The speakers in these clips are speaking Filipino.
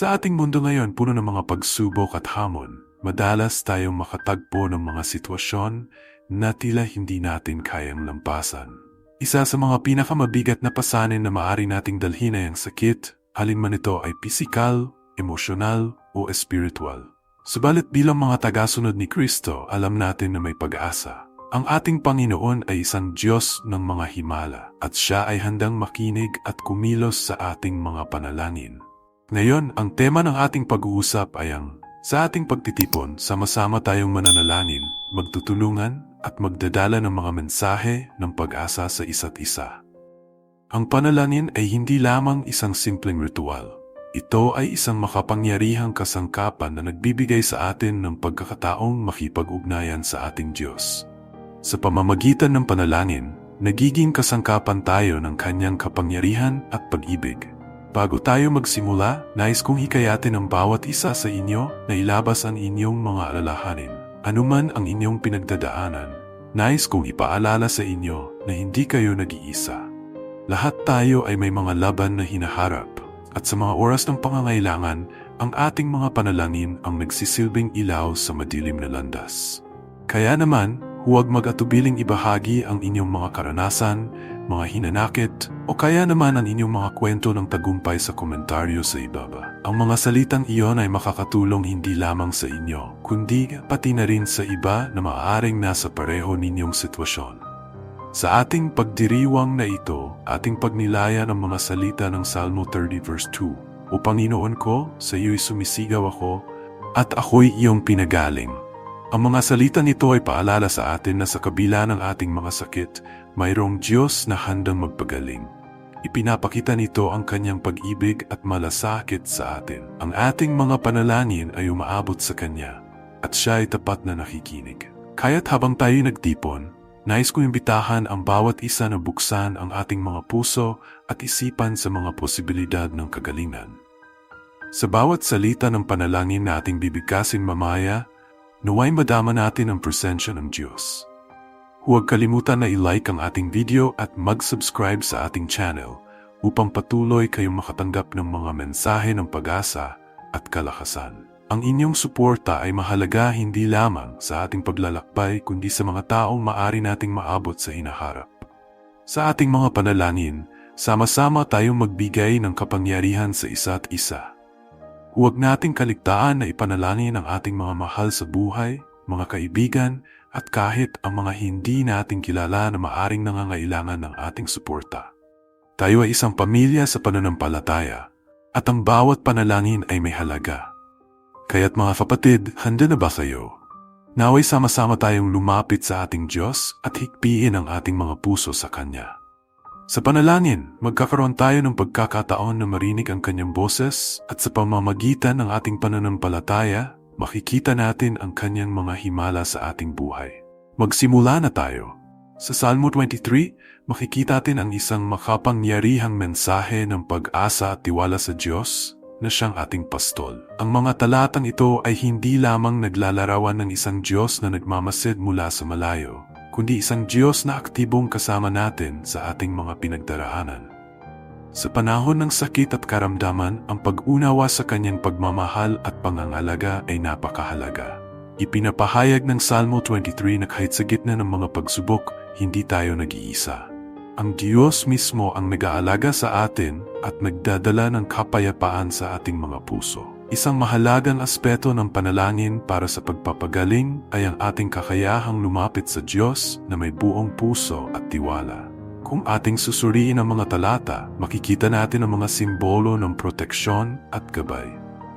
Sa ating mundo ngayon, puno ng mga pagsubok at hamon, madalas tayong makatagpo ng mga sitwasyon na tila hindi natin kayang lampasan. Isa sa mga pinakamabigat na pasanin na maaari nating dalhin ay ang sakit, alin man ito ay pisikal, emosyonal o espiritual. Subalit bilang mga tagasunod ni Kristo, alam natin na may pag-asa. Ang ating Panginoon ay isang Diyos ng mga himala at siya ay handang makinig at kumilos sa ating mga panalangin. Ngayon, ang tema ng ating pag-uusap ay ang sa ating pagtitipon, sama-sama tayong mananalangin, magtutulungan at magdadala ng mga mensahe ng pag-asa sa isa't isa. Ang panalangin ay hindi lamang isang simpleng ritual. Ito ay isang makapangyarihang kasangkapan na nagbibigay sa atin ng pagkakataong makipag-ugnayan sa ating Diyos. Sa pamamagitan ng panalangin, nagiging kasangkapan tayo ng kanyang kapangyarihan at pag-ibig. Bago tayo magsimula, nais kong hikayatin ang bawat isa sa inyo na ilabas ang inyong mga alalahanin. Anuman ang inyong pinagdadaanan, nais kong ipaalala sa inyo na hindi kayo nag-iisa. Lahat tayo ay may mga laban na hinaharap at sa mga oras ng pangangailangan, ang ating mga panalangin ang nagsisilbing ilaw sa madilim na landas. Kaya naman, huwag mag-atubiling ibahagi ang inyong mga karanasan, mga hinanakit, o kaya naman ang inyong mga kwento ng tagumpay sa komentaryo sa ibaba. Ang mga salitang iyon ay makakatulong hindi lamang sa inyo, kundi pati na rin sa iba na maaaring nasa pareho ninyong sitwasyon. Sa ating pagdiriwang na ito, ating pagnilayan ang mga salita ng Salmo 30 verse 2. O Panginoon ko, sa iyo'y sumisigaw ako, at ako'y iyong pinagaling. Ang mga salita nito ay paalala sa atin na sa kabila ng ating mga sakit, mayroong Diyos na handang magpagaling. Ipinapakita nito ang kanyang pag-ibig at malasakit sa atin. Ang ating mga panalangin ay umaabot sa Kanya at siya ay tapat na nakikinig. Kaya't habang tayo nagtipon, nais kong imbitahan ang bawat isa na buksan ang ating mga puso at isipan sa mga posibilidad ng kagalingan. Sa bawat salita ng panalangin na ating bibigkasin mamaya, naway madama natin ang presensya ng Diyos. Huwag kalimutan na i-like ang ating video at mag-subscribe sa ating channel upang patuloy kayong makatanggap ng mga mensahe ng pag-asa at kalakasan. Ang inyong suporta ay mahalaga hindi lamang sa ating paglalakbay kundi sa mga taong maari nating maabot sa hinaharap. Sa ating mga panalangin, sama-sama tayong magbigay ng kapangyarihan sa isa't isa. Huwag nating kaligtaan na ipanalangin ang ating mga mahal sa buhay, mga kaibigan, at kahit ang mga hindi nating kilala na maaring nangangailangan ng ating suporta. Tayo ay isang pamilya sa pananampalataya at ang bawat panalangin ay may halaga. Kaya't mga kapatid, handa na ba kayo? Naway sama-sama tayong lumapit sa ating Diyos at hikpiin ang ating mga puso sa Kanya. Sa panalangin, magkakaroon tayo ng pagkakataon na marinig ang Kanyang boses at sa pamamagitan ng ating pananampalataya, makikita natin ang kanyang mga himala sa ating buhay. Magsimula na tayo. Sa Salmo 23, makikita natin ang isang makapangyarihang mensahe ng pag-asa at tiwala sa Diyos na siyang ating pastol. Ang mga talatang ito ay hindi lamang naglalarawan ng isang Diyos na nagmamasid mula sa malayo, kundi isang Diyos na aktibong kasama natin sa ating mga pinagdaraanan. Sa panahon ng sakit at karamdaman, ang pag-unawa sa kanyang pagmamahal at pangangalaga ay napakahalaga. Ipinapahayag ng Salmo 23 na kahit sa gitna ng mga pagsubok, hindi tayo nag-iisa. Ang Diyos mismo ang nag-aalaga sa atin at nagdadala ng kapayapaan sa ating mga puso. Isang mahalagang aspeto ng panalangin para sa pagpapagaling ay ang ating kakayahang lumapit sa Diyos na may buong puso at tiwala. Kung ating susuriin ang mga talata, makikita natin ang mga simbolo ng proteksyon at gabay.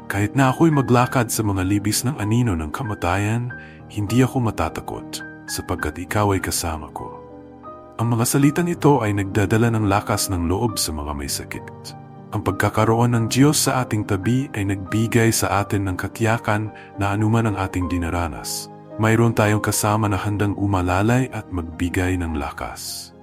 Kahit na ako'y maglakad sa mga libis ng anino ng kamatayan, hindi ako matatakot sapagkat ikaw ay kasama ko. Ang mga salitan ito ay nagdadala ng lakas ng loob sa mga may sakit. Ang pagkakaroon ng Diyos sa ating tabi ay nagbigay sa atin ng katiyakan na anuman ang ating dinaranas. Mayroon tayong kasama na handang umalalay at magbigay ng lakas.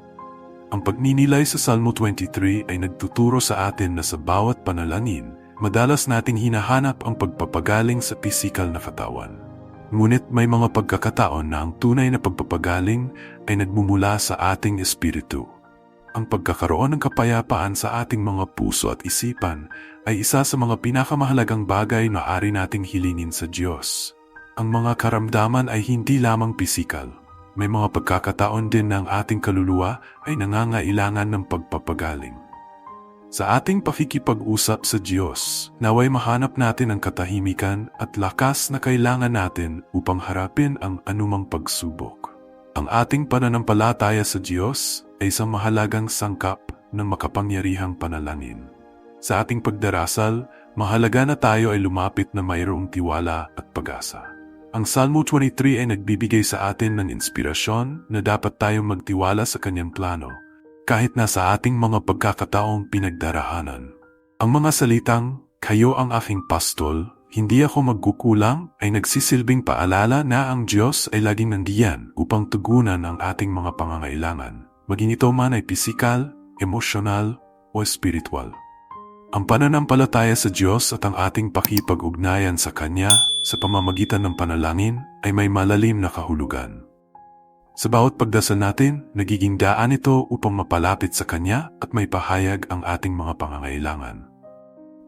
Ang pagninilay sa Salmo 23 ay nagtuturo sa atin na sa bawat panalangin, madalas nating hinahanap ang pagpapagaling sa pisikal na katawan. Ngunit may mga pagkakataon na ang tunay na pagpapagaling ay nagmumula sa ating espiritu. Ang pagkakaroon ng kapayapaan sa ating mga puso at isipan ay isa sa mga pinakamahalagang bagay na ari nating hilingin sa Diyos. Ang mga karamdaman ay hindi lamang pisikal. May mga pagkakataon din ang ating kaluluwa ay nangangailangan ng pagpapagaling. Sa ating pakikipag-usap sa Diyos, naway mahanap natin ang katahimikan at lakas na kailangan natin upang harapin ang anumang pagsubok. Ang ating pananampalataya sa Diyos ay isang mahalagang sangkap ng makapangyarihang panalangin. Sa ating pagdarasal, mahalaga na tayo ay lumapit na mayroong tiwala at pag-asa. Ang Salmo 23 ay nagbibigay sa atin ng inspirasyon na dapat tayong magtiwala sa kanyang plano kahit na sa ating mga pagkakataong pinagdarahanan. Ang mga salitang, kayo ang aking pastol, hindi ako magkukulang ay nagsisilbing paalala na ang Diyos ay laging nandiyan upang tugunan ang ating mga pangangailangan, maging ito man ay pisikal, emosyonal, o espiritual. Ang pananampalataya sa Diyos at ang ating pakipag-ugnayan sa Kanya sa pamamagitan ng panalangin ay may malalim na kahulugan. Sa bawat pagdasal natin, nagiging daan ito upang mapalapit sa Kanya at may pahayag ang ating mga pangangailangan.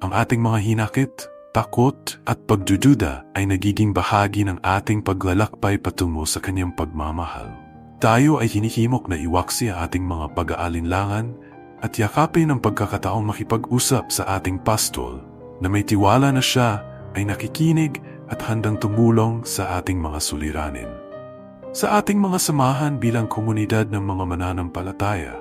Ang ating mga hinakit, takot at pagdududa ay nagiging bahagi ng ating paglalakbay patungo sa Kanyang pagmamahal. Tayo ay hinihimok na iwaksi ang ating mga pag-aalinlangan at yakapin ang pagkakataong makipag-usap sa ating pastol na may tiwala na siya ay nakikinig at handang tumulong sa ating mga suliranin. Sa ating mga samahan bilang komunidad ng mga mananampalataya,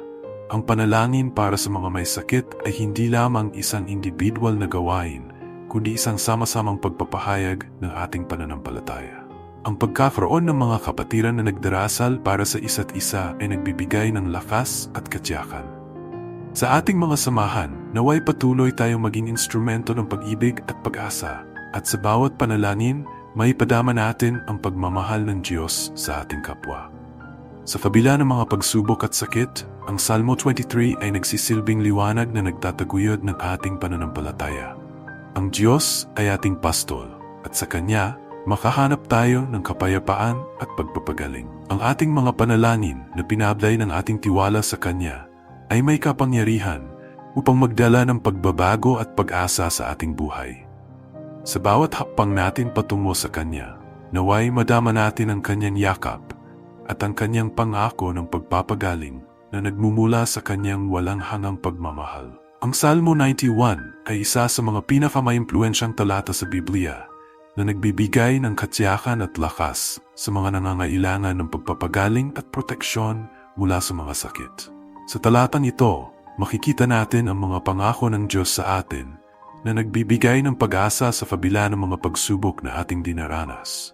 ang panalangin para sa mga may sakit ay hindi lamang isang individual na gawain, kundi isang sama-samang pagpapahayag ng ating pananampalataya. Ang pagkakaroon ng mga kapatiran na nagdarasal para sa isa't isa ay nagbibigay ng lakas at katyakan. Sa ating mga samahan, naway patuloy tayong maging instrumento ng pag-ibig at pag-asa, at sa bawat panalangin may padama natin ang pagmamahal ng Diyos sa ating kapwa. Sa kabila ng mga pagsubok at sakit, ang Salmo 23 ay nagsisilbing liwanag na nagtataguyod ng ating pananampalataya. Ang Diyos ay ating pastol at sa Kanya, makahanap tayo ng kapayapaan at pagpapagaling. Ang ating mga panalangin na pinablay ng ating tiwala sa Kanya ay may kapangyarihan upang magdala ng pagbabago at pag-asa sa ating buhay. Sa bawat hakbang natin patungo sa Kanya, naway madama natin ang Kanyang yakap at ang Kanyang pangako ng pagpapagaling na nagmumula sa Kanyang walang hangang pagmamahal. Ang Salmo 91 ay isa sa mga pinakamayimpluensyang talata sa Biblia na nagbibigay ng katsiyakan at lakas sa mga nangangailangan ng pagpapagaling at proteksyon mula sa mga sakit. Sa talatang ito, makikita natin ang mga pangako ng Diyos sa atin na nagbibigay ng pag-asa sa kabila ng mga pagsubok na ating dinaranas.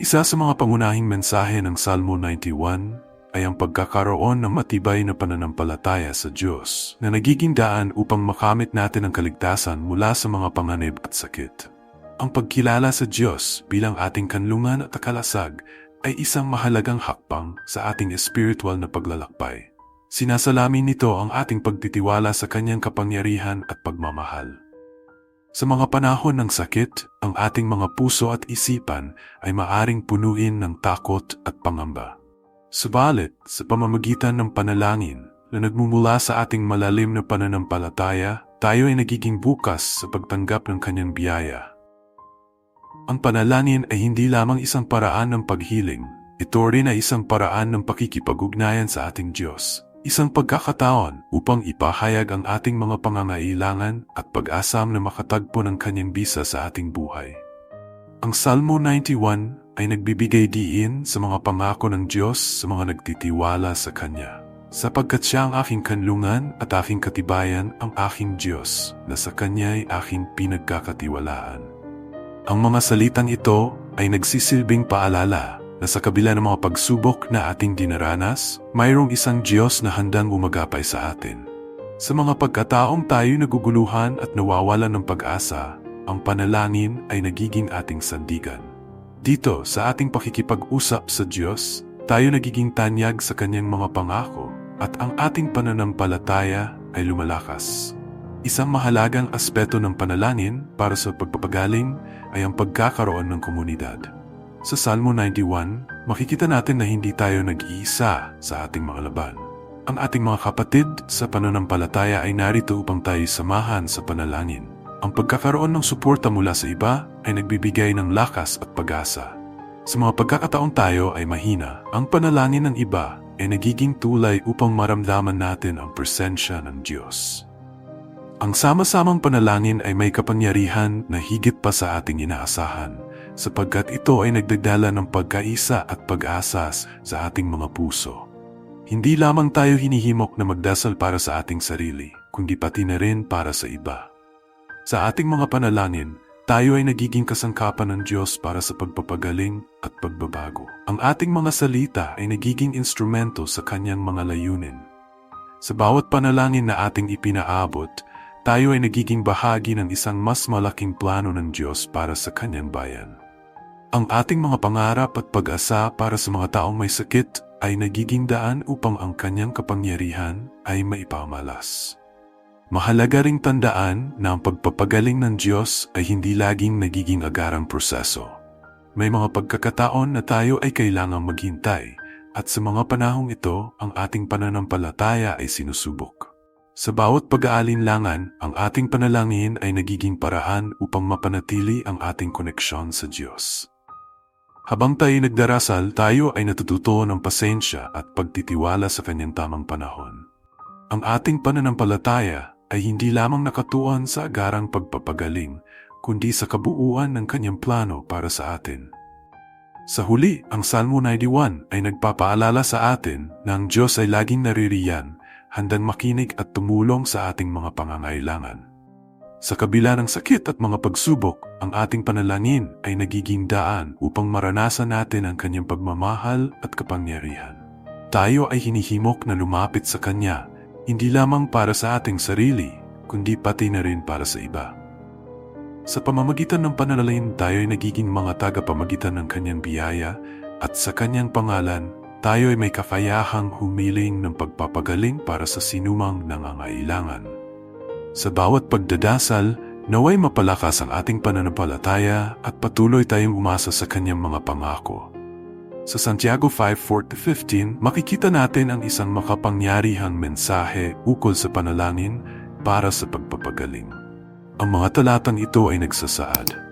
Isa sa mga pangunahing mensahe ng Salmo 91 ay ang pagkakaroon ng matibay na pananampalataya sa Diyos na nagiging daan upang makamit natin ang kaligtasan mula sa mga panganib at sakit. Ang pagkilala sa Diyos bilang ating kanlungan at akalasag ay isang mahalagang hakbang sa ating spiritual na paglalakbay. Sinasalamin nito ang ating pagtitiwala sa kanyang kapangyarihan at pagmamahal. Sa mga panahon ng sakit, ang ating mga puso at isipan ay maaring punuin ng takot at pangamba. Subalit, sa pamamagitan ng panalangin na nagmumula sa ating malalim na pananampalataya, tayo ay nagiging bukas sa pagtanggap ng kanyang biyaya. Ang panalangin ay hindi lamang isang paraan ng paghiling, ito rin ay isang paraan ng pakikipag-ugnayan sa ating Diyos. Isang pagkakataon upang ipahayag ang ating mga pangangailangan at pag-asam na makatagpo ng kanyang bisa sa ating buhay. Ang Salmo 91 ay nagbibigay diin sa mga pangako ng Diyos sa mga nagtitiwala sa Kanya. Sapagkat siya ang aking kanlungan at aking katibayan ang aking Diyos na sa Kanya ay aking pinagkakatiwalaan. Ang mga salitang ito ay nagsisilbing paalala na sa kabila ng mga pagsubok na ating dinaranas, mayroong isang Diyos na handang umagapay sa atin. Sa mga pagkataong tayo naguguluhan at nawawalan ng pag-asa, ang panalangin ay nagiging ating sandigan. Dito, sa ating pakikipag-usap sa Diyos, tayo nagiging tanyag sa Kanyang mga pangako at ang ating pananampalataya ay lumalakas. Isang mahalagang aspeto ng panalangin para sa pagpapagaling ay ang pagkakaroon ng komunidad. Sa Salmo 91, makikita natin na hindi tayo nag-iisa sa ating mga laban. Ang ating mga kapatid sa pananampalataya ay narito upang tayo samahan sa panalangin. Ang pagkakaroon ng suporta mula sa iba ay nagbibigay ng lakas at pag-asa. Sa mga pagkakataong tayo ay mahina, ang panalangin ng iba ay nagiging tulay upang maramdaman natin ang presensya ng Diyos. Ang sama-samang panalangin ay may kapangyarihan na higit pa sa ating inaasahan, sapagkat ito ay nagdagdala ng pagkaisa at pag-asas sa ating mga puso. Hindi lamang tayo hinihimok na magdasal para sa ating sarili, kundi pati na rin para sa iba. Sa ating mga panalangin, tayo ay nagiging kasangkapan ng Diyos para sa pagpapagaling at pagbabago. Ang ating mga salita ay nagiging instrumento sa kanyang mga layunin. Sa bawat panalangin na ating ipinaabot, tayo ay nagiging bahagi ng isang mas malaking plano ng Diyos para sa kanyang bayan. Ang ating mga pangarap at pag-asa para sa mga taong may sakit ay nagiging daan upang ang kanyang kapangyarihan ay maipamalas. Mahalaga ring tandaan na ang pagpapagaling ng Diyos ay hindi laging nagiging agarang proseso. May mga pagkakataon na tayo ay kailangang maghintay at sa mga panahong ito ang ating pananampalataya ay sinusubok. Sa bawat pag-aalinlangan, ang ating panalangin ay nagiging paraan upang mapanatili ang ating koneksyon sa Diyos. Habang tayo nagdarasal, tayo ay natututo ng pasensya at pagtitiwala sa kanyang tamang panahon. Ang ating pananampalataya ay hindi lamang nakatuon sa agarang pagpapagaling, kundi sa kabuuan ng kanyang plano para sa atin. Sa huli, ang Salmo 91 ay nagpapaalala sa atin na ang Diyos ay laging naririyan, handang makinig at tumulong sa ating mga pangangailangan. Sa kabila ng sakit at mga pagsubok, ang ating panalangin ay nagiging daan upang maranasan natin ang kanyang pagmamahal at kapangyarihan. Tayo ay hinihimok na lumapit sa kanya, hindi lamang para sa ating sarili, kundi pati na rin para sa iba. Sa pamamagitan ng panalangin, tayo ay nagiging mga tagapamagitan ng kanyang biyaya at sa kanyang pangalan, tayo ay may kakayahang humiling ng pagpapagaling para sa sinumang nangangailangan. Sa bawat pagdadasal, naway mapalakas ang ating pananampalataya at patuloy tayong umasa sa kanyang mga pangako. Sa Santiago 5.4-15, makikita natin ang isang makapangyarihang mensahe ukol sa panalangin para sa pagpapagaling. Ang mga talatang ito ay nagsasaad.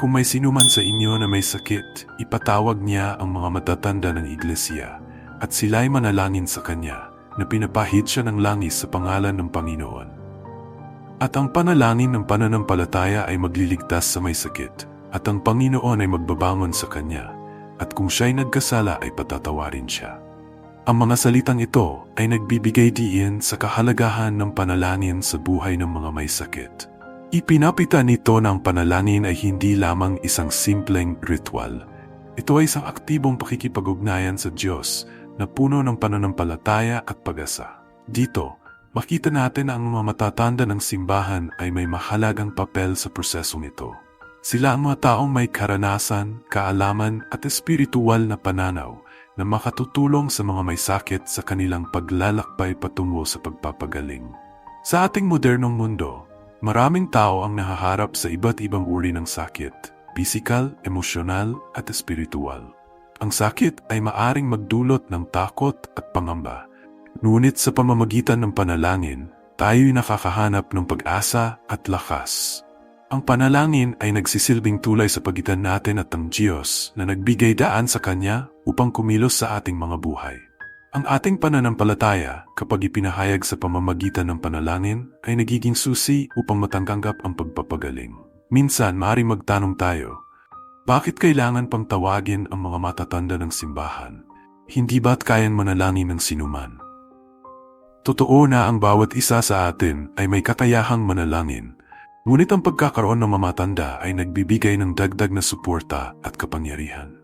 Kung may sinuman sa inyo na may sakit, ipatawag niya ang mga matatanda ng iglesia at sila'y manalangin sa kanya na pinapahid siya ng langis sa pangalan ng Panginoon. At ang panalangin ng pananampalataya ay magliligtas sa may sakit, at ang Panginoon ay magbabangon sa kanya, at kung siya'y nagkasala ay patatawarin siya. Ang mga salitang ito ay nagbibigay diin sa kahalagahan ng panalangin sa buhay ng mga may sakit. Ipinapita nito ang panalangin ay hindi lamang isang simpleng ritual. Ito ay isang aktibong pakikipag-ugnayan sa Diyos na puno ng pananampalataya at pag-asa. Dito, makita natin na ang mga matatanda ng simbahan ay may mahalagang papel sa prosesong ito. Sila ang mga taong may karanasan, kaalaman at espiritual na pananaw na makatutulong sa mga may sakit sa kanilang paglalakbay patungo sa pagpapagaling. Sa ating modernong mundo, maraming tao ang nahaharap sa iba't ibang uri ng sakit, pisikal, emosyonal at espiritual. Ang sakit ay maaring magdulot ng takot at pangamba Ngunit sa pamamagitan ng panalangin, tayo'y nakakahanap ng pag-asa at lakas. Ang panalangin ay nagsisilbing tulay sa pagitan natin at ang Diyos na nagbigay daan sa Kanya upang kumilos sa ating mga buhay. Ang ating pananampalataya kapag ipinahayag sa pamamagitan ng panalangin ay nagiging susi upang matanggap ang pagpapagaling. Minsan, maaari magtanong tayo, bakit kailangan pang tawagin ang mga matatanda ng simbahan? Hindi ba't kayang manalangin ng sinuman? Totoo na ang bawat isa sa atin ay may kakayahang manalangin, ngunit ang pagkakaroon ng mamatanda ay nagbibigay ng dagdag na suporta at kapangyarihan.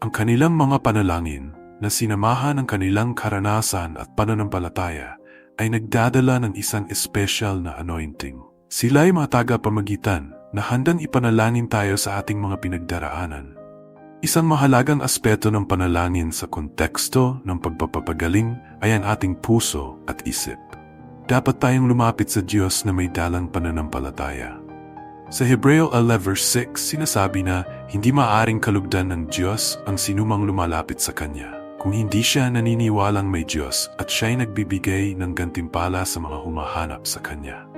Ang kanilang mga panalangin na sinamahan ng kanilang karanasan at pananampalataya ay nagdadala ng isang espesyal na anointing. Sila ay mga tagapamagitan na handang ipanalangin tayo sa ating mga pinagdaraanan Isang mahalagang aspeto ng panalangin sa konteksto ng pagpapagaling ay ang ating puso at isip. Dapat tayong lumapit sa Diyos na may dalang pananampalataya. Sa Hebreo 11.6 sinasabi na hindi maaring kalugdan ng Diyos ang sinumang lumalapit sa Kanya, kung hindi siya naniniwalang may Diyos at siya'y nagbibigay ng gantimpala sa mga humahanap sa Kanya.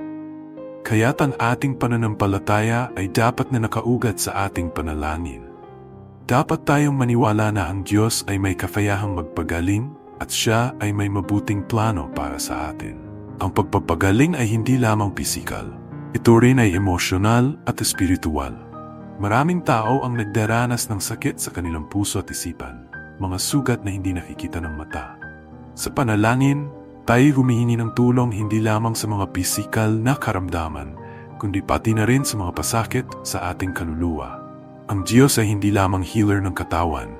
Kaya't ang ating pananampalataya ay dapat na nakaugat sa ating panalangin. Dapat tayong maniwala na ang Diyos ay may kafayahang magpagaling at siya ay may mabuting plano para sa atin. Ang pagpapagaling ay hindi lamang pisikal. Ito rin ay emosyonal at espiritual. Maraming tao ang nagdaranas ng sakit sa kanilang puso at isipan, mga sugat na hindi nakikita ng mata. Sa panalangin, tayo humihingi ng tulong hindi lamang sa mga pisikal na karamdaman, kundi pati na rin sa mga pasakit sa ating kaluluwa. Ang Diyos ay hindi lamang healer ng katawan,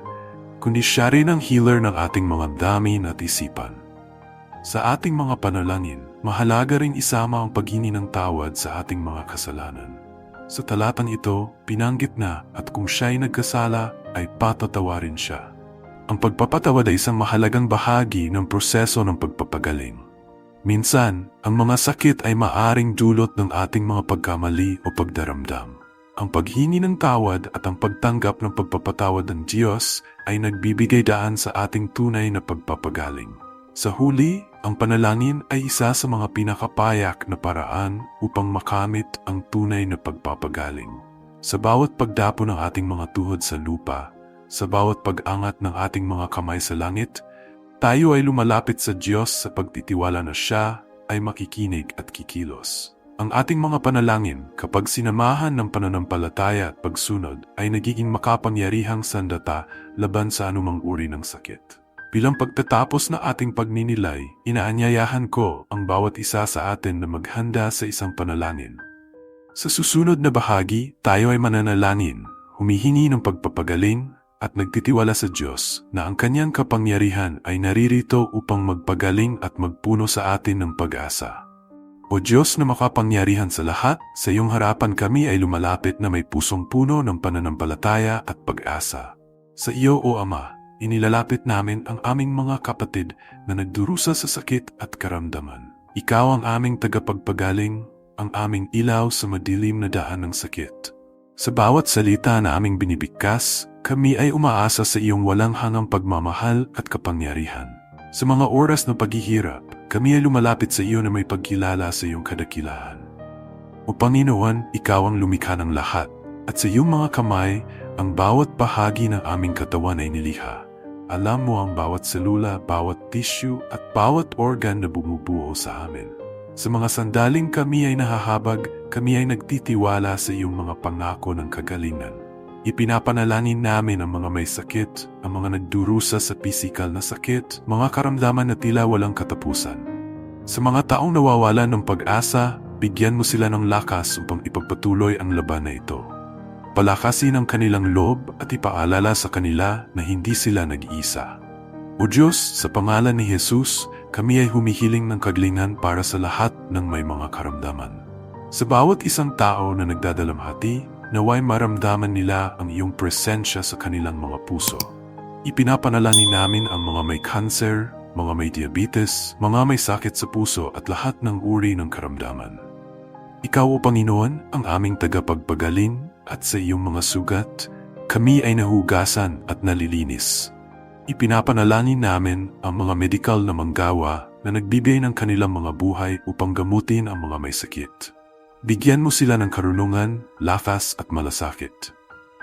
kundi siya rin ang healer ng ating mga damin at isipan. Sa ating mga panalangin, mahalaga rin isama ang paghingi ng tawad sa ating mga kasalanan. Sa talatang ito, pinanggit na at kung siya'y nagkasala, ay patatawarin siya. Ang pagpapatawad ay isang mahalagang bahagi ng proseso ng pagpapagaling. Minsan, ang mga sakit ay maaring dulot ng ating mga pagkamali o pagdaramdam. Ang paghingi ng tawad at ang pagtanggap ng pagpapatawad ng Diyos ay nagbibigay daan sa ating tunay na pagpapagaling. Sa huli, ang panalangin ay isa sa mga pinakapayak na paraan upang makamit ang tunay na pagpapagaling. Sa bawat pagdapo ng ating mga tuhod sa lupa, sa bawat pag-angat ng ating mga kamay sa langit, tayo ay lumalapit sa Diyos sa pagtitiwala na Siya ay makikinig at kikilos. Ang ating mga panalangin kapag sinamahan ng pananampalataya at pagsunod ay nagiging makapangyarihang sandata laban sa anumang uri ng sakit. Bilang pagtatapos na ating pagninilay, inaanyayahan ko ang bawat isa sa atin na maghanda sa isang panalangin. Sa susunod na bahagi, tayo ay mananalangin, humihingi ng pagpapagaling at nagtitiwala sa Diyos na ang kanyang kapangyarihan ay naririto upang magpagaling at magpuno sa atin ng pag-asa. O Diyos na makapangyarihan sa lahat, sa iyong harapan kami ay lumalapit na may pusong puno ng pananampalataya at pag-asa. Sa iyo, O Ama, inilalapit namin ang aming mga kapatid na nagdurusa sa sakit at karamdaman. Ikaw ang aming tagapagpagaling, ang aming ilaw sa madilim na daan ng sakit. Sa bawat salita na aming binibigkas, kami ay umaasa sa iyong walang hangang pagmamahal at kapangyarihan. Sa mga oras ng paghihirap, kami ay lumalapit sa iyo na may pagkilala sa iyong kadakilahan. O Panginoon, ikaw ang lumikha ng lahat, at sa iyong mga kamay, ang bawat bahagi ng aming katawan ay nilikha. Alam mo ang bawat selula, bawat tissue, at bawat organ na bumubuo sa amin. Sa mga sandaling kami ay nahahabag, kami ay nagtitiwala sa iyong mga pangako ng kagalingan. Ipinapanalangin namin ang mga may sakit, ang mga nagdurusa sa pisikal na sakit, mga karamdaman na tila walang katapusan. Sa mga taong nawawalan ng pag-asa, bigyan mo sila ng lakas upang ipagpatuloy ang laban na ito. Palakasin ang kanilang loob at ipaalala sa kanila na hindi sila nag-iisa. O Diyos, sa pangalan ni Jesus, kami ay humihiling ng kaglingan para sa lahat ng may mga karamdaman. Sa bawat isang tao na nagdadalamhati, naway maramdaman nila ang iyong presensya sa kanilang mga puso. Ipinapanalangin namin ang mga may cancer, mga may diabetes, mga may sakit sa puso at lahat ng uri ng karamdaman. Ikaw o Panginoon ang aming tagapagpagaling at sa iyong mga sugat, kami ay nahugasan at nalilinis. Ipinapanalangin namin ang mga medikal na manggawa na nagbibigay ng kanilang mga buhay upang gamutin ang mga may sakit. Bigyan mo sila ng karunungan, lakas at malasakit.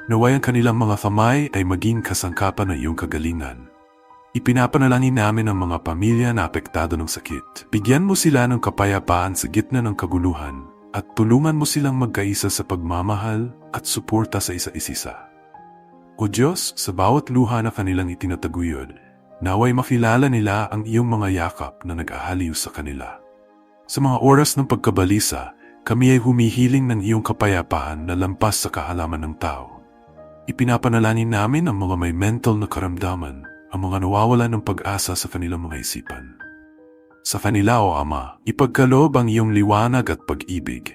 Naway ang kanilang mga kamay ay maging kasangkapan ng iyong kagalingan. Ipinapanalangin namin ang mga pamilya na apektado ng sakit. Bigyan mo sila ng kapayapaan sa gitna ng kaguluhan at tulungan mo silang magkaisa sa pagmamahal at suporta sa isa-isa. O Diyos, sa bawat luha na kanilang itinataguyod, naway makilala nila ang iyong mga yakap na nag-ahaliw sa kanila. Sa mga oras ng pagkabalisa, kami ay humihiling ng iyong kapayapaan na lampas sa kaalaman ng tao. Ipinapanalangin namin ang mga may mental na karamdaman, ang mga nawawalan ng pag-asa sa kanilang mga isipan. Sa kanila, O Ama, ipagkalob ang iyong liwanag at pag-ibig.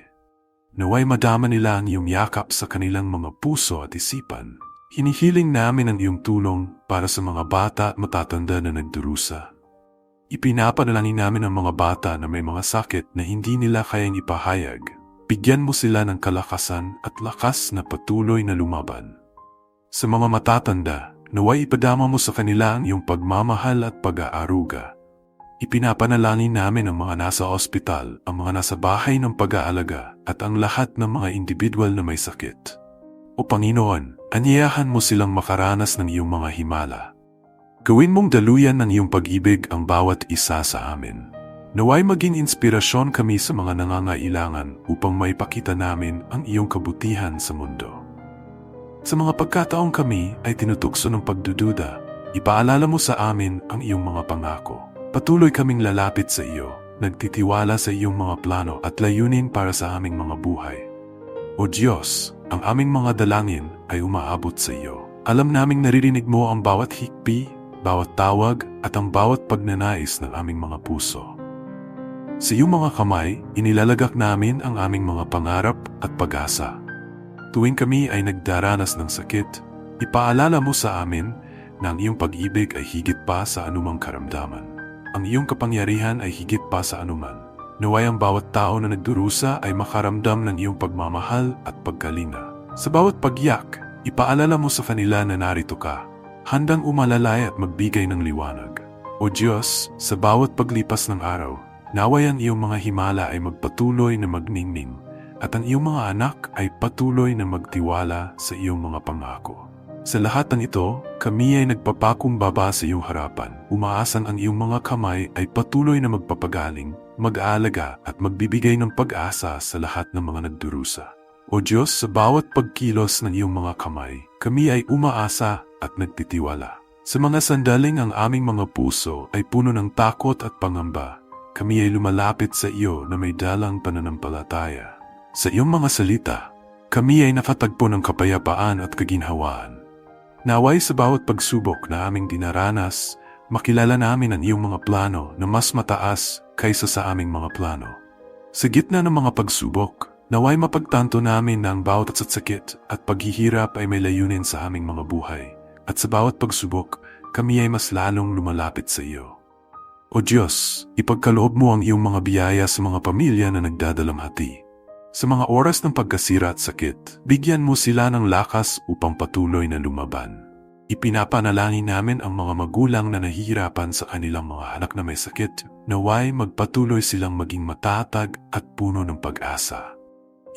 Naway madama nila ang iyong yakap sa kanilang mga puso at isipan. Hinihiling namin ang iyong tulong para sa mga bata at matatanda na nagdurusa. Ipinapanalangin namin ang mga bata na may mga sakit na hindi nila kayang ipahayag. Bigyan mo sila ng kalakasan at lakas na patuloy na lumaban. Sa mga matatanda, naway ipadama mo sa kanila ang iyong pagmamahal at pag-aaruga. Ipinapanalangin namin ang mga nasa ospital, ang mga nasa bahay ng pag-aalaga, at ang lahat ng mga individual na may sakit. O Panginoon, anyayahan mo silang makaranas ng iyong mga himala. Gawin mong daluyan ng iyong pag-ibig ang bawat isa sa amin. Naway maging inspirasyon kami sa mga nangangailangan upang maipakita namin ang iyong kabutihan sa mundo. Sa mga pagkataong kami ay tinutukso ng pagdududa, ipaalala mo sa amin ang iyong mga pangako. Patuloy kaming lalapit sa iyo, nagtitiwala sa iyong mga plano at layunin para sa aming mga buhay. O Diyos, ang aming mga dalangin ay umaabot sa iyo. Alam naming naririnig mo ang bawat hikpi, bawat tawag at ang bawat pagnanais ng aming mga puso. Sa iyong mga kamay, inilalagak namin ang aming mga pangarap at pag-asa. Tuwing kami ay nagdaranas ng sakit, ipaalala mo sa amin na ang iyong pag-ibig ay higit pa sa anumang karamdaman. Ang iyong kapangyarihan ay higit pa sa anuman. Naway ang bawat tao na nagdurusa ay makaramdam ng iyong pagmamahal at pagkalina. Sa bawat pagyak, ipaalala mo sa kanila na narito ka, handang umalalay at magbigay ng liwanag. O Diyos, sa bawat paglipas ng araw, naway ang iyong mga himala ay magpatuloy na magningning at ang iyong mga anak ay patuloy na magtiwala sa iyong mga pangako. Sa lahat ng ito, kami ay nagpapakumbaba sa iyong harapan. Umaasan ang iyong mga kamay ay patuloy na magpapagaling, mag-aalaga at magbibigay ng pag-asa sa lahat ng mga nagdurusa. O Diyos, sa bawat pagkilos ng iyong mga kamay, kami ay umaasa at nagtitiwala. Sa mga sandaling ang aming mga puso ay puno ng takot at pangamba, kami ay lumalapit sa iyo na may dalang pananampalataya. Sa iyong mga salita, kami ay nakatagpo ng kapayapaan at kaginhawaan. Naway sa bawat pagsubok na aming dinaranas, makilala namin ang iyong mga plano na mas mataas kaysa sa aming mga plano. Sa gitna ng mga pagsubok, naway mapagtanto namin na ang bawat sakit at paghihirap ay may layunin sa aming mga buhay. At sa bawat pagsubok, kami ay mas lalong lumalapit sa iyo. O Diyos, ipagkaloob mo ang iyong mga biyaya sa mga pamilya na nagdadalamhati. Sa mga oras ng pagkasira at sakit, bigyan mo sila ng lakas upang patuloy na lumaban. Ipinapanalangin namin ang mga magulang na nahihirapan sa kanilang mga anak na may sakit, naway magpatuloy silang maging matatag at puno ng pag-asa.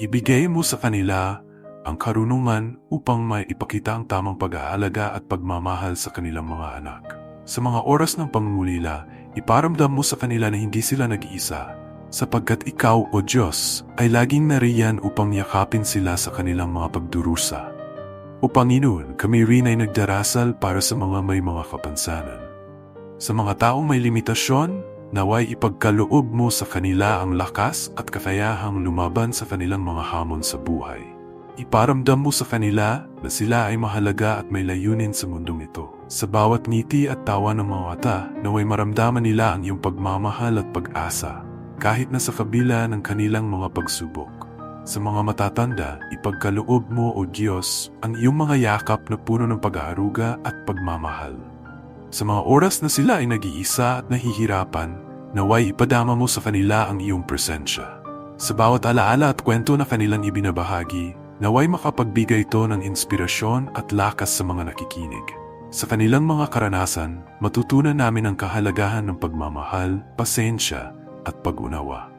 Ibigay mo sa kanila ang karunungan upang may ipakita ang tamang pag-aalaga at pagmamahal sa kanilang mga anak. Sa mga oras ng pangungulila, iparamdam mo sa kanila na hindi sila nag-iisa sapagkat ikaw o Diyos ay laging nariyan upang yakapin sila sa kanilang mga pagdurusa. O Panginoon, kami rin ay nagdarasal para sa mga may mga kapansanan. Sa mga taong may limitasyon, naway ipagkaloob mo sa kanila ang lakas at kakayahang lumaban sa kanilang mga hamon sa buhay. Iparamdam mo sa kanila na sila ay mahalaga at may layunin sa mundong ito. Sa bawat ngiti at tawa ng mga mata, naway maramdaman nila ang iyong pagmamahal at pag-asa kahit na sa kabila ng kanilang mga pagsubok. Sa mga matatanda, ipagkaloob mo o Diyos ang iyong mga yakap na puno ng pag-aaruga at pagmamahal. Sa mga oras na sila ay nag-iisa at nahihirapan, naway ipadama mo sa kanila ang iyong presensya. Sa bawat alaala at kwento na kanilang ibinabahagi, naway makapagbigay ito ng inspirasyon at lakas sa mga nakikinig. Sa kanilang mga karanasan, matutunan namin ang kahalagahan ng pagmamahal, pasensya, at pag-unawa.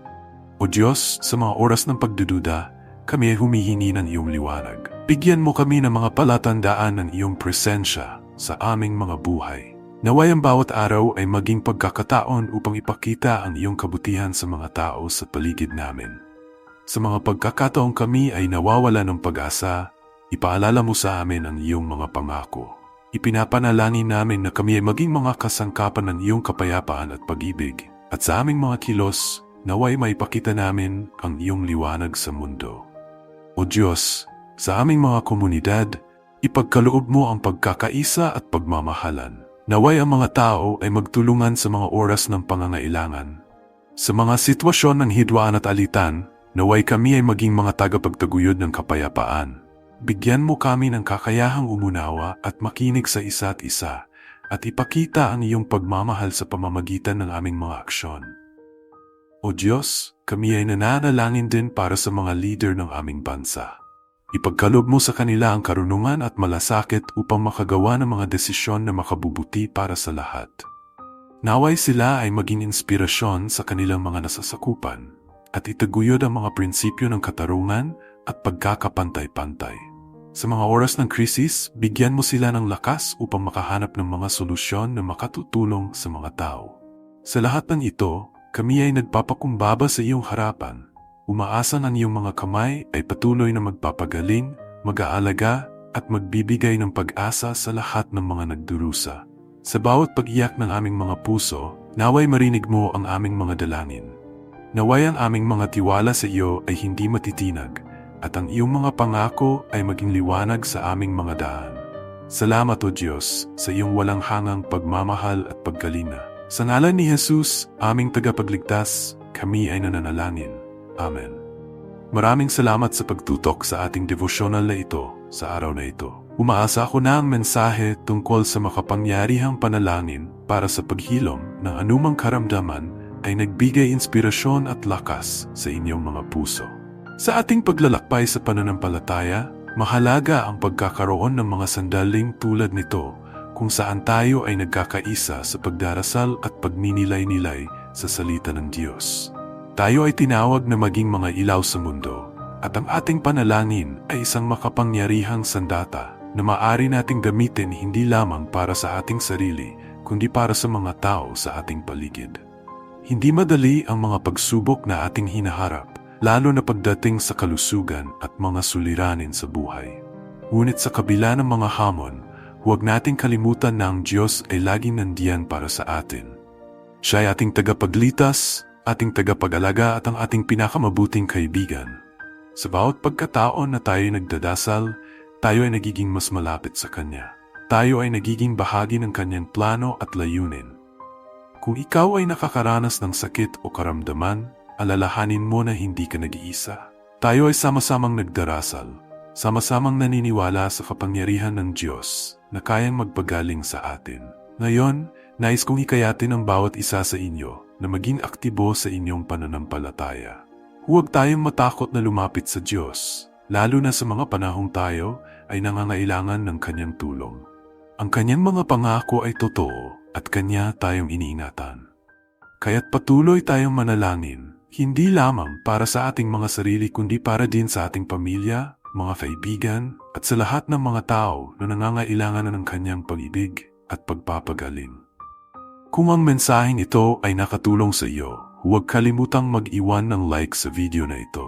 O Diyos, sa mga oras ng pagdududa, kami ay humihingi ng iyong liwanag. Bigyan mo kami ng mga palatandaan ng iyong presensya sa aming mga buhay. Naway ang bawat araw ay maging pagkakataon upang ipakita ang iyong kabutihan sa mga tao sa paligid namin. Sa mga pagkakataong kami ay nawawala ng pag-asa, ipaalala mo sa amin ang iyong mga pangako. Ipinapanalangin namin na kami ay maging mga kasangkapan ng iyong kapayapaan at pag-ibig at sa aming mga kilos, naway maipakita namin ang iyong liwanag sa mundo. O Diyos, sa aming mga komunidad, ipagkaloob mo ang pagkakaisa at pagmamahalan. Naway ang mga tao ay magtulungan sa mga oras ng pangangailangan. Sa mga sitwasyon ng hidwaan at alitan, naway kami ay maging mga tagapagtaguyod ng kapayapaan. Bigyan mo kami ng kakayahang umunawa at makinig sa isa't isa at ipakita ang iyong pagmamahal sa pamamagitan ng aming mga aksyon. O Diyos, kami ay nananalangin din para sa mga leader ng aming bansa. Ipagkalob mo sa kanila ang karunungan at malasakit upang makagawa ng mga desisyon na makabubuti para sa lahat. Naway sila ay maging inspirasyon sa kanilang mga nasasakupan at itaguyod ang mga prinsipyo ng katarungan at pagkakapantay-pantay. Sa mga oras ng krisis, bigyan mo sila ng lakas upang makahanap ng mga solusyon na makatutulong sa mga tao. Sa lahat ng ito, kami ay nagpapakumbaba sa iyong harapan. Umaasa ng iyong mga kamay ay patuloy na magpapagaling, mag-aalaga at magbibigay ng pag-asa sa lahat ng mga nagdurusa. Sa bawat pag-iyak ng aming mga puso, naway marinig mo ang aming mga dalangin. Naway ang aming mga tiwala sa iyo ay hindi matitinag at ang iyong mga pangako ay maging liwanag sa aming mga daan. Salamat o Diyos sa iyong walang hangang pagmamahal at pagkalina. Sa ngalan ni Jesus, aming tagapagligtas, kami ay nananalangin. Amen. Maraming salamat sa pagtutok sa ating devotional na ito sa araw na ito. Umaasa ako na ang mensahe tungkol sa makapangyarihang panalangin para sa paghilom ng anumang karamdaman ay nagbigay inspirasyon at lakas sa inyong mga puso. Sa ating paglalakbay sa pananampalataya, mahalaga ang pagkakaroon ng mga sandaling tulad nito kung saan tayo ay nagkakaisa sa pagdarasal at pagninilay-nilay sa salita ng Diyos. Tayo ay tinawag na maging mga ilaw sa mundo at ang ating panalangin ay isang makapangyarihang sandata na maaari nating gamitin hindi lamang para sa ating sarili kundi para sa mga tao sa ating paligid. Hindi madali ang mga pagsubok na ating hinaharap, lalo na pagdating sa kalusugan at mga suliranin sa buhay. Ngunit sa kabila ng mga hamon, huwag nating kalimutan na ang Diyos ay laging nandiyan para sa atin. Siya ay ating tagapaglitas, ating tagapag-alaga at ang ating pinakamabuting kaibigan. Sa bawat pagkataon na tayo nagdadasal, tayo ay nagiging mas malapit sa Kanya. Tayo ay nagiging bahagi ng Kanyang plano at layunin. Kung ikaw ay nakakaranas ng sakit o karamdaman, alalahanin mo na hindi ka nag-iisa. Tayo ay sama-samang nagdarasal, sama-samang naniniwala sa kapangyarihan ng Diyos na kayang magpagaling sa atin. Ngayon, nais kong hikayatin ang bawat isa sa inyo na maging aktibo sa inyong pananampalataya. Huwag tayong matakot na lumapit sa Diyos, lalo na sa mga panahong tayo ay nangangailangan ng Kanyang tulong. Ang Kanyang mga pangako ay totoo at Kanya tayong iniingatan. Kaya't patuloy tayong manalangin, hindi lamang para sa ating mga sarili kundi para din sa ating pamilya, mga kaibigan, at sa lahat ng mga tao na nangangailangan na ng Kanyang pag-ibig at pagpapagaling. Kung ang mensaheng ito ay nakatulong sa iyo, huwag kalimutang mag-iwan ng like sa video na ito.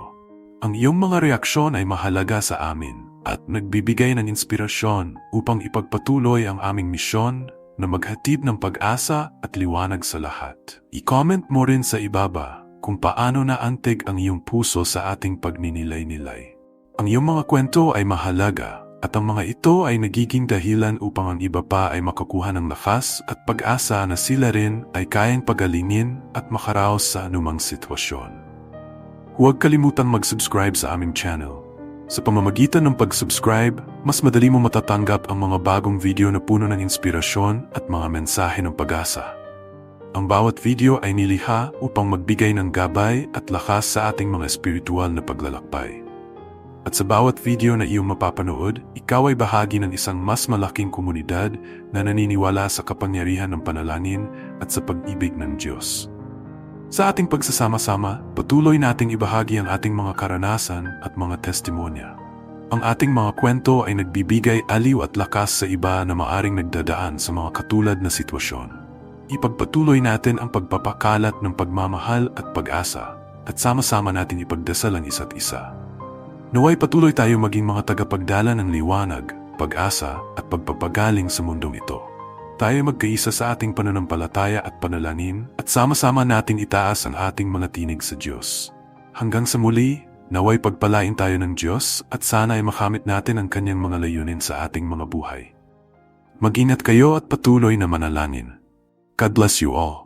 Ang iyong mga reaksyon ay mahalaga sa amin at nagbibigay ng inspirasyon upang ipagpatuloy ang aming misyon na maghatid ng pag-asa at liwanag sa lahat. I-comment mo rin sa ibaba kung paano naantig ang iyong puso sa ating pagninilay-nilay. Ang iyong mga kwento ay mahalaga at ang mga ito ay nagiging dahilan upang ang iba pa ay makakuha ng lakas at pag-asa na sila rin ay kayang pagalingin at makaraos sa anumang sitwasyon. Huwag kalimutang mag-subscribe sa aming channel sa pamamagitan ng pag-subscribe, mas madali mo matatanggap ang mga bagong video na puno ng inspirasyon at mga mensahe ng pag-asa. Ang bawat video ay niliha upang magbigay ng gabay at lakas sa ating mga espiritual na paglalakbay. At sa bawat video na iyong mapapanood, ikaw ay bahagi ng isang mas malaking komunidad na naniniwala sa kapangyarihan ng panalangin at sa pag-ibig ng Diyos. Sa ating pagsasama-sama, patuloy nating ibahagi ang ating mga karanasan at mga testimonya. Ang ating mga kwento ay nagbibigay aliw at lakas sa iba na maaring nagdadaan sa mga katulad na sitwasyon. Ipagpatuloy natin ang pagpapakalat ng pagmamahal at pag-asa at sama-sama natin ipagdasal ang isa't isa. Naway patuloy tayo maging mga tagapagdala ng liwanag, pag-asa at pagpapagaling sa mundong ito tayo magkaisa sa ating pananampalataya at panalangin at sama-sama nating itaas ang ating mga tinig sa Diyos. Hanggang sa muli, naway pagpalain tayo ng Diyos at sana ay makamit natin ang kanyang mga layunin sa ating mga buhay. Mag-ingat kayo at patuloy na manalangin. God bless you all.